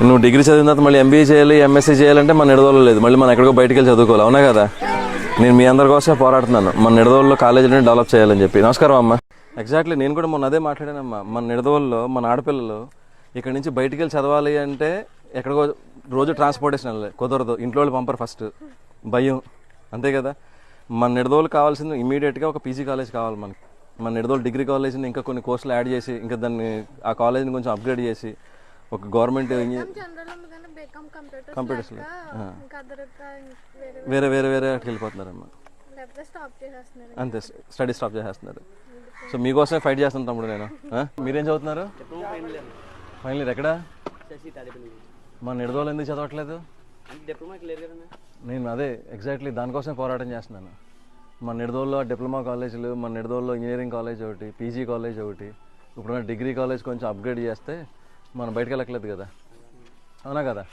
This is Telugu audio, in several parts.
నువ్వు డిగ్రీ చదివిన తర్వాత మళ్ళీ ఎంబీఏ చేయాలి ఎంఎస్సీ చేయాలంటే మన నిడదోళ్ళు లేదు. మళ్ళీ మనం ఎక్కడికో బయటికి వెళ్ళి చదువుకోవాలి. అవునా కదా? నేను మీ అందరి కోసమే పోరాడుతున్నాను. మన నిడదోళ్ళలో కాలేజీని డెవలప్ చేయాలని చెప్పి. నమస్కారం అమ్మ. ఎగ్జాక్ట్లీ నేను కూడా మొన్న అదే మాట్లాడానమ్మా. మన నిడదోళ్ళలో మన ఆడపిల్లలు ఇక్కడ నుంచి బయటికి వెళ్ళి చదవాలి అంటే ఎక్కడికో రోజు ట్రాన్స్పోర్టేషన్ వెళ్ళాలి. కుదరదు. ఇంట్లో వాళ్ళు పంపరు ఫస్ట్ భయం. అంతే కదా? మన నిడదోలు కావాల్సింది ఇమీడియట్గా ఒక పీజీ కాలేజ్ కావాలి మనకి. మన నిడదోలు డిగ్రీ కాలేజ్ని ఇంకా కొన్ని కోర్సులు యాడ్ చేసి ఇంకా దాన్ని ఆ కాలేజ్ని కొంచెం అప్గ్రేడ్ చేసి ఒక గవర్నమెంట్ కంప్యూటర్స్ వేరే వేరే వేరే వాటికి వెళ్ళిపోతున్నారమ్మా. అంతే స్టడీ స్టాప్ చేసేస్తున్నారు. సో మీకోసమే ఫైట్ చేస్తాను తమ్ముడు నేను? మీరేం చదువుతున్నారు? Final year. ఎక్కడ? మన నిడదోలు ఎందుకు చదవట్లేదు? నేను అదే ఎగ్జాక్ట్లీ దానికోసమే పోరాటం చేస్తున్నాను. మన నిడదోల్లో డిప్లొమా కాలేజీలు మన నిడదోల్లో ఇంజనీరింగ్ కాలేజ్ ఒకటి పీజీ కాలేజ్ ఒకటి. ఇప్పుడున్న డిగ్రీ కాలేజ్ కొంచెం అప్గ్రేడ్ చేస్తే మనం బయటకు వెళ్ళట్లేదు కదా. అవునా కదా?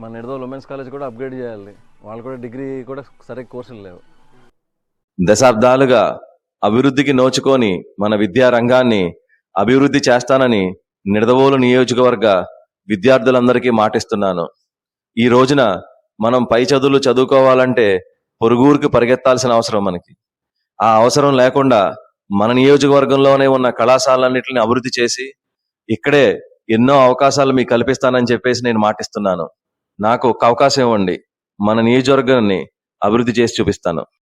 మన నిడదోల్ ఉమెన్స్ కాలేజ్ కూడా అప్గ్రేడ్ చేయాలి. వాళ్ళు కూడా డిగ్రీ కూడా సరిగ్గా కోర్సులు లేవు. దశాబ్దాలుగా అభివృద్ధికి నోచుకొని మన విద్యా రంగాన్ని అభివృద్ధి చేస్తానని నిడదవోలు నియోజకవర్గ విద్యార్థులందరికీ మాటిస్తున్నాను. ఈ రోజున మనం పై చదువులు చదువుకోవాలంటే పొరుగురికి పరిగెత్తాల్సిన అవసరం మనకి. ఆ అవసరం లేకుండా మన నియోజకవర్గంలోనే ఉన్న కళాశాలన్నింటిని అభివృద్ధి చేసి ఇక్కడే ఎన్నో అవకాశాలు మీకు కల్పిస్తానని చెప్పేసి నేను మాటిస్తున్నాను. నాకు ఒక అవకాశం ఇవ్వండి. మన నియోజకవర్గాన్ని అభివృద్ధి చేసి చూపిస్తాను.